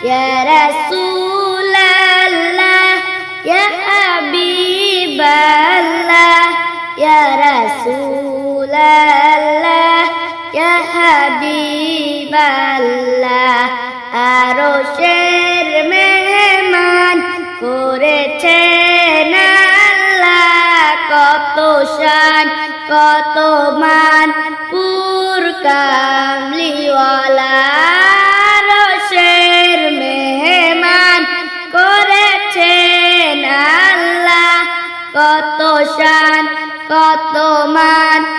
হাবিবাল্লাহ ইয়া রাসূলাল্লাহ ইয়া হাবিবাল্লাহ ইয়া রাসূলাল্লাহ ইয়া হাবিবাল্লাহ আরও শের মেহমান করেছেন আল্লাহ কত শান, কত মান। পুর কামলিওয়ালা শান কত মান